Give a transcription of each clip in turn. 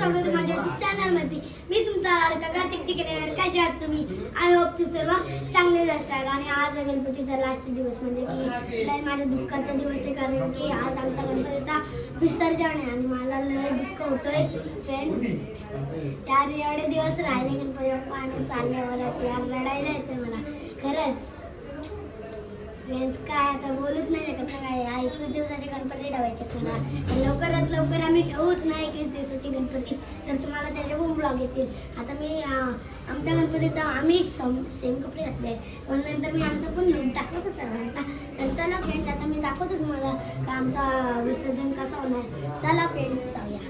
स्वागत आहे माझ्या युट्यूब चॅनलमध्ये मी तुमचा लाडका कार्तिक चिकलेकर कसे आहात तुम्ही? आय होप तू सर्व चांगले असतात. आणि आज गणपतीचा लास्ट दिवस. म्हणजे की लय माझ्या दुःखाचा दिवस आहे. कारण की आज आमचा गणपतीचा विसर्जन आहे. आणि मला लय दुःख होतोय. फ्रेंड्स यार एवढे दिवस राहिले गणपती बाप्पा आणि चालल्यावर आता यार लढायला येतोय मला. खरंच. फ्रेंड्स काय आता बोलूच नाही शकत ना काय? एकवीस दिवसाचे गणपती ठेवायचे मला? लवकरात लवकर आम्ही ठेवूच नाही एकवीस दिवसाचे गणपती. तर तुम्हाला त्याचे खूप ब्लॉग येतील. आता मी आमच्या गणपतीचा आम्ही सम सेम कपडे घातले पण नंतर मी आमचा पण लुक दाखवतो सर्वांचा. तर चला फ्रेंड्स आता मी दाखवतो तुम्हाला का आमचा विसर्जन कसं होणार चला फ्रेंड्स जाऊया.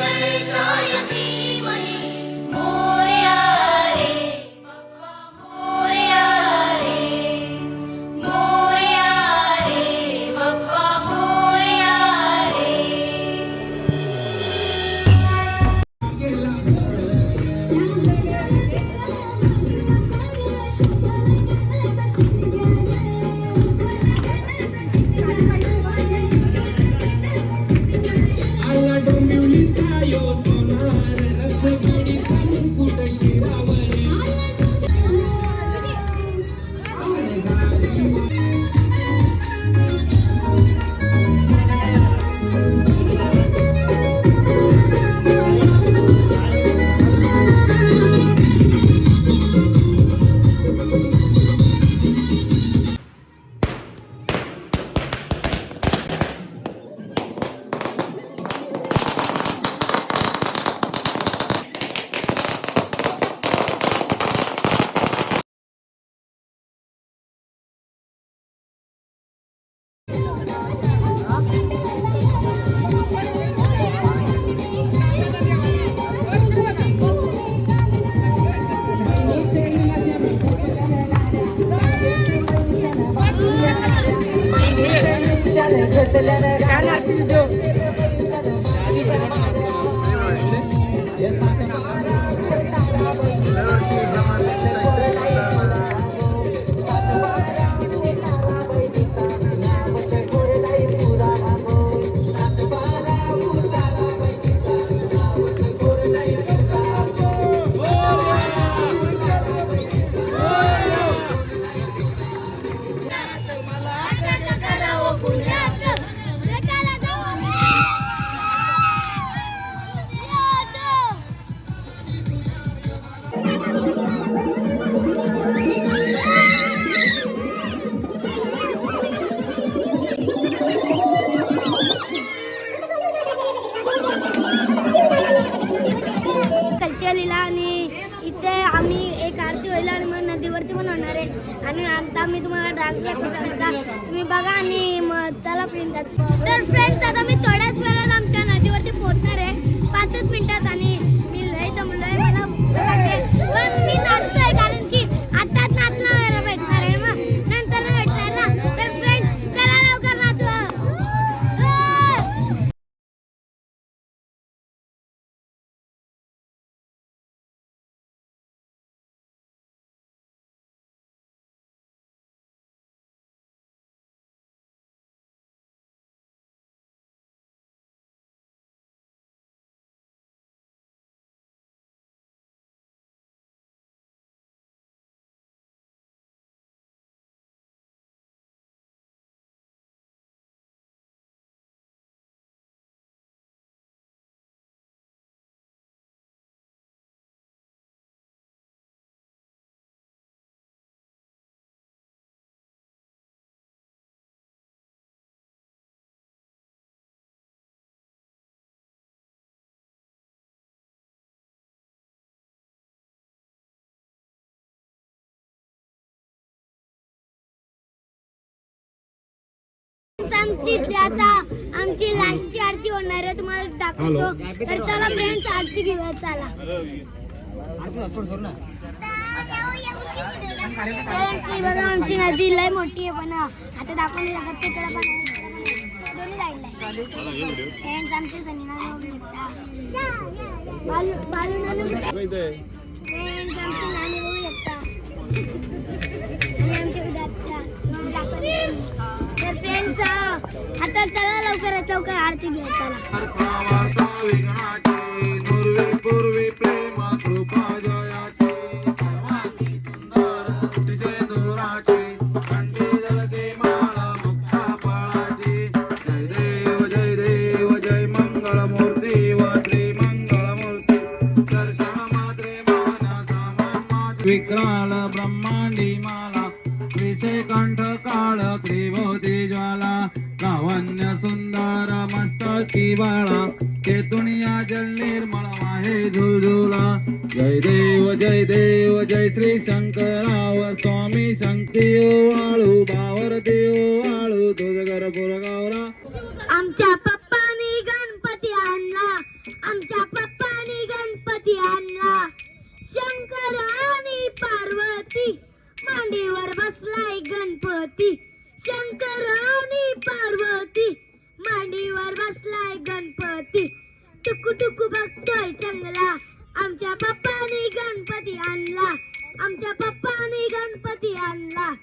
मोरया the este tener मी तुम्हाला डान्स दाखवतो तुम्ही बघा आणि मग त्याला फ्रेंड तर फ्रेंड्स आता मी आमची आता आमची लास्टची आरती होणार आहे. तुम्हाला दाखवतो. तर चला फ्रेंड्स आरती घेऊया चला. बघा आमची नदी लय मोठी आहे पण आता दाखवून लागत तिकडे पण. दोन्ही साईडला आमचे सनीना एकटा. बालू नानू. आमचे नानी भाऊ एकटा. आता चला लवकरात लवकर आरती घेऊ चला. पूर्वी प्रेम कृपा जयाची सुंदर विक्राल ब्रह्मांडी माला विषय कंठ काळ मस्तकी बाळा केतुनिया जल निर्मळ आहे झुळझुला जय देव जय देव जय श्री शंकराव स्वामी शक्ती वाळू बावर देव वाळू तुझगर पुरगावरा आमच्या पप्पानी गणपती आणला. आमच्या पप्पानी गणपती आणला. शंकर आणि पार्वती मांडीवर बसलाय गणपती. शंकर आणि पार्वती मांडीवर बसला टुकू टुकू बघतोय चांगला. आमच्या पप्पानी गणपती आणला. आमच्या पप्पानी गणपती आणला.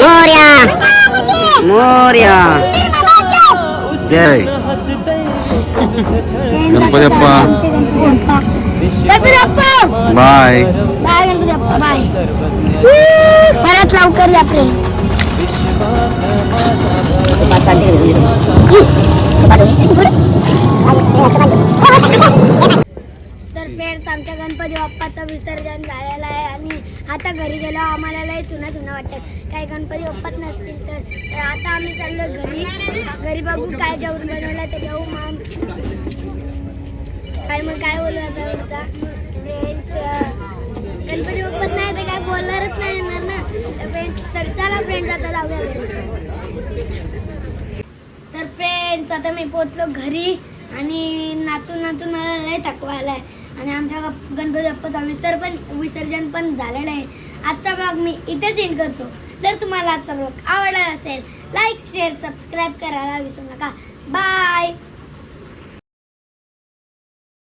मोर्या मोर्या जय Ganpati Bappa. Ganpati Bappa bye bye Ganpati Bappa bye परत लवकर या प्रेम तर फ्रेंड्स आमच्या गणपती बाप्पाचं विसर्जन झालेलं आहे. आणि आता घरी गेलो आम्हाला लय चुना चुना वाटतात काही गणपती बाप्पाच नसतील तर. तर आता आम्ही चाललो घरी. घरी बघू काय जेवण बनवलं ते जाऊ मग. काय मग काय बोलू आता पुढचा? फ्रेंड्स गणपती बाप्पाच नाही तर काय बोलणारच नाही येणार ना. तर फ्रेंड्स तर चला फ्रेंड्स आता जाऊया तर फ्रेंड्स आता मी पोचलो घरी आणि नाचून नाचून मला लय थकवायला आहे आणि आमच्या गप- गणपती बाप्पाचा विसर पण विसर्जन पण झालेलं आहे. आजचा ब्लॉग मी इथेच एंड करतो. जर तुम्हाला आजचा ब्लॉग आवडला असेल लाईक शेअर सबस्क्राईब करायला विसरू नका. बाय